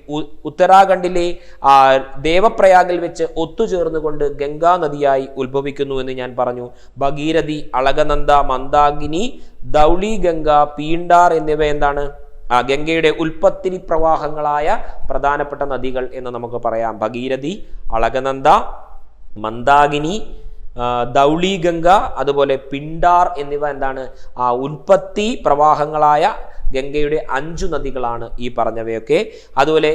Speaker 1: ഉത്തരാഖണ്ഡിലെ ദേവപ്രയാഗിൽ വെച്ച് ഒത്തുചേർന്നുകൊണ്ട് ഗംഗാ നദിയായി ഉത്ഭവിക്കുന്നു എന്ന് ഞാൻ പറഞ്ഞു. ഭഗീരഥി അളകനന്ദ മന്ദാഗിനി ദൗളി ഗംഗ പീണ്ടാർ എന്നിവ എന്താണ്? ആ ഗംഗയുടെ ഉൽപ്പത്തിരി പ്രവാഹങ്ങളായ പ്രധാനപ്പെട്ട നദികൾ എന്ന് നമുക്ക് പറയാം. ഭഗീരഥി അളകനന്ദ മന്ദാകിനി ദൗളി ഗംഗ അതുപോലെ പിണ്ടാർ എന്നിവ എന്താണ്? ആ ഉൽപ്പത്തി പ്രവാഹങ്ങളായ ഗംഗയുടെ അഞ്ചു നദികളാണ് ഈ പറഞ്ഞവയൊക്കെ. അതുപോലെ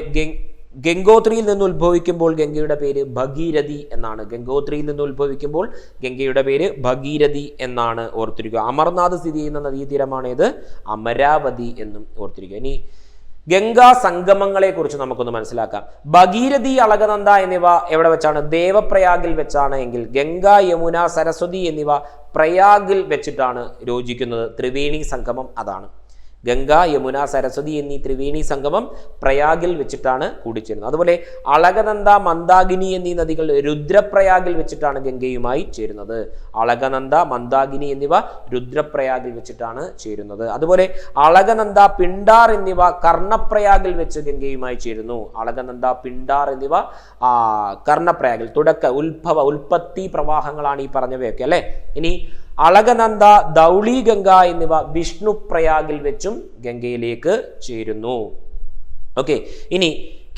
Speaker 1: ഗംഗോത്രിയിൽ നിന്ന് ഉത്ഭവിക്കുമ്പോൾ ഗംഗയുടെ പേര് ഭഗീരഥി എന്നാണ്. ഗംഗോത്രിയിൽ നിന്ന് ഉത്ഭവിക്കുമ്പോൾ ഗംഗയുടെ പേര് ഭഗീരഥി എന്നാണ് ഓർത്തിരിക്കുക. അമർനാഥ് സ്ഥിതി ചെയ്യുന്ന നദീതീരമാണേത് അമരാവതി എന്നും ഓർത്തിരിക്കുക. ഇനി ഗംഗാ സംഗമങ്ങളെ കുറിച്ച് നമുക്കൊന്ന് മനസ്സിലാക്കാം. ഭഗീരഥി അളകനന്ദ എന്നിവ എവിടെ വെച്ചാണ്? ദേവപ്രയാഗിൽ വെച്ചാണ് എങ്കിൽ ഗംഗ യമുന സരസ്വതി എന്നിവ പ്രയാഗിൽ വെച്ചിട്ടാണ് യോജിക്കുന്നത്. ത്രിവേണി സംഗമം അതാണ്. ഗംഗ യമുന സരസ്വതി എന്നീ ത്രിവേണി സംഗമം പ്രയാഗിൽ വെച്ചിട്ടാണ് കൂടിച്ചേരുന്നത്. അതുപോലെ അളകനന്ദ മന്ദാകിനി എന്നീ നദികൾ രുദ്രപ്രയാഗിൽ വെച്ചിട്ടാണ് ഗംഗയുമായി ചേരുന്നത്. അളകനന്ദ മന്ദാകിനി എന്നിവ രുദ്രപ്രയാഗിൽ വെച്ചിട്ടാണ് ചേരുന്നത്. അതുപോലെ അളകനന്ദ പിണ്ടാർ എന്നിവ കർണപ്രയാഗിൽ വെച്ച് ഗംഗയുമായി ചേരുന്നു. അളകനന്ദ പിണ്ടാർ എന്നിവ കർണപ്രയാഗിൽ തുടക്ക ഉത്ഭവ ഉൽപ്പത്തി പ്രവാഹങ്ങളാണ് ഈ പറഞ്ഞവയൊക്കെ അല്ലെ? ഇനി അളകനന്ദ ദൗളി ഗംഗ എന്നിവ വിഷ്ണു പ്രയാഗിൽ വെച്ചും ഗംഗയിലേക്ക് ചേരുന്നു. ഓക്കെ ഇനി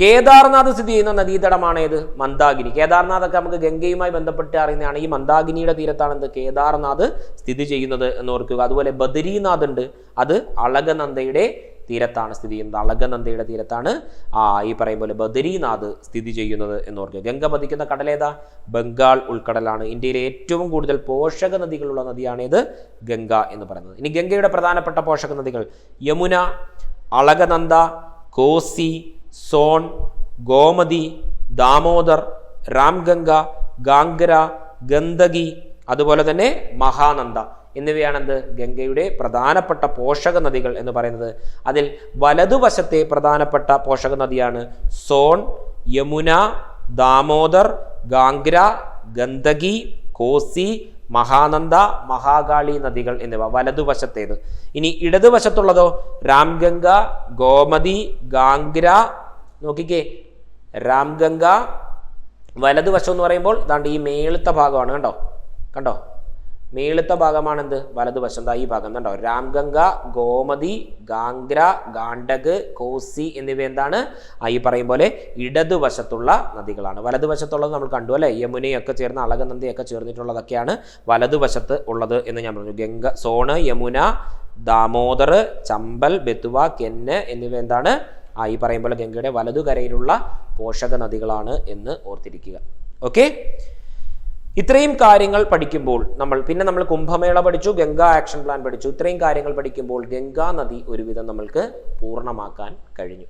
Speaker 1: കേദാർനാഥ് സ്ഥിതി ചെയ്യുന്ന നദീതടമാണ് ഏത് മന്ദാകിനി കേദാർനാഥ് ഒക്കെ നമുക്ക് ഗംഗയുമായി ബന്ധപ്പെട്ട് അറിയുന്നതാണ്. ഈ മന്ദാഗിനിയുടെ തീരത്താണ് എന്ത് കേദാർനാഥ് സ്ഥിതി ചെയ്യുന്നത് എന്ന് ഓർക്കുക. അതുപോലെ ബദരീനാഥ് ഉണ്ട് അത് അളകനന്ദയുടെ തീരത്താണ് സ്ഥിതി ചെയ്യുന്നത്. അളകനന്ദയുടെ തീരത്താണ് ആ ഈ പറയും പോലെ ബദരീനാഥ് സ്ഥിതി ചെയ്യുന്നത് എന്ന് ഓർക്കുക. ഗംഗ പതിക്കുന്ന കടലേതാ ബംഗാൾ ഉൾക്കടലാണ്. ഇന്ത്യയിലെ ഏറ്റവും കൂടുതൽ പോഷക നദികളുള്ള നദിയാണേത് ഗംഗ എന്ന് പറയുന്നത്. ഇനി ഗംഗയുടെ പ്രധാനപ്പെട്ട പോഷക നദികൾ യമുന അളകനന്ദ കോസി സോൺ ഗോമതി ദാമോദർ രാംഗംഗ ഗാംഗര ഗന്ദകി അതുപോലെ തന്നെ മഹാനന്ദ. എന്നിവയാണ് എന്ത് ഗംഗയുടെ പ്രധാനപ്പെട്ട പോഷക നദികൾ എന്ന് പറയുന്നത്. അതിൽ വലതുവശത്തെ പ്രധാനപ്പെട്ട പോഷക നദിയാണ് സോൺ യമുന ദാമോദർ ഗാംഗ്ര ഗന്ദകി കോസി മഹാനന്ദ മഹാകാളി നദികൾ എന്നിവ വലതുവശത്തേത്. ഇനി ഇടതുവശത്തുള്ളതോ രാംഗംഗ ഗോമതി ഗാംഗ്ര നോക്കിക്കേ രാംഗംഗ വലതുവശം എന്ന് പറയുമ്പോൾ ഇതാണ്ട് ഈ മേളത്തെ ഭാഗമാണ്. കണ്ടോ? കണ്ടോ? മേളത്തെ ഭാഗമാണ് എന്ത് വലതുവശം ഈ ഭാഗം കണ്ടോ? രാംഗംഗ ഗോമതി ഗാംഗ്ര ഗാണ്ടക് കോസി എന്നിവ എന്താണ്? ഈ പറയും പോലെ ഇടതുവശത്തുള്ള നദികളാണ്. വലതുവശത്തുള്ളത് നമ്മൾ കണ്ടു അല്ലേ? യമുനയൊക്കെ ചേർന്ന് അളകനന്ദിയൊക്കെ ചേർന്നിട്ടുള്ളതൊക്കെയാണ് വലതുവശത്ത് ഉള്ളത് എന്ന് ഞാൻ പറഞ്ഞു. ഗംഗ സോണ് യമുന ദാമോദർ ചമ്പൽ ബെത്തുവ കെന്ന് എന്നിവ എന്താണ്? ആ ഈ പറയും പോലെ ഗംഗയുടെ വലതുകരയിലുള്ള പോഷക നദികളാണ് എന്ന് ഓർത്തിരിക്കുക. ഓക്കെ? ഇത്രയും കാര്യങ്ങൾ പഠിക്കുമ്പോൾ നമ്മൾ പിന്നെ നമ്മൾ കുംഭമേള പഠിച്ചു ഗംഗാ ആക്ഷൻ പ്ലാൻ പഠിച്ചു. ഇത്രയും കാര്യങ്ങൾ പഠിക്കുമ്പോൾ ഗംഗാ നദി ഒരുവിധം നമ്മൾക്ക് പൂർണമാക്കാൻ കഴിഞ്ഞു.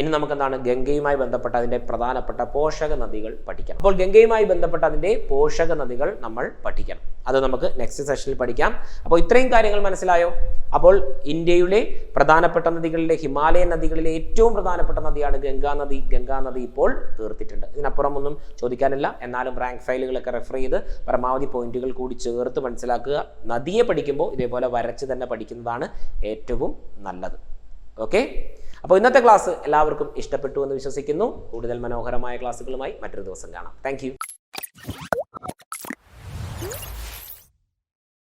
Speaker 1: ഇനി നമുക്ക് എന്താണ് ഗംഗയുമായി ബന്ധപ്പെട്ട അതിന്റെ പ്രധാനപ്പെട്ട പോഷക നദികൾ പഠിക്കണം. അപ്പോൾ ഗംഗയുമായി ബന്ധപ്പെട്ട അതിന്റെ പോഷക നദികൾ നമ്മൾ പഠിക്കണം. അത് നമുക്ക് നെക്സ്റ്റ് സെഷനിൽ പഠിക്കാം. അപ്പോൾ ഇത്രയും കാര്യങ്ങൾ മനസ്സിലായോ? അപ്പോൾ ഇന്ത്യയുടെ പ്രധാനപ്പെട്ട നദികളിലെ ഹിമാലയൻ നദികളിലെ ഏറ്റവും പ്രധാനപ്പെട്ട നദിയാണ് ഗംഗാ നദി. ഗംഗാ നദി ഇപ്പോൾ തീർത്തിട്ടുണ്ട്. ഇതിനപ്പുറം ഒന്നും ചോദിക്കാനില്ല. എന്നാലും റാങ്ക് ഫയലുകളൊക്കെ റെഫർ ചെയ്ത് പരമാവധി പോയിന്റുകൾ കൂടി ചേർത്ത് മനസ്സിലാക്കുക. നദിയെ പഠിക്കുമ്പോൾ ഇതേപോലെ വരച്ച് തന്നെ പഠിക്കുന്നതാണ് ഏറ്റവും നല്ലത്. ഓക്കെ അപ്പോൾ ഇന്നത്തെ ക്ലാസ് എല്ലാവർക്കും ഇഷ്ടപ്പെട്ടു എന്ന് വിശ്വസിക്കുന്നു. കൂടുതൽ മനോഹരമായ ക്ലാസ്സുകളുമായി മറ്റൊരു ദിവസം കാണാം. താങ്ക്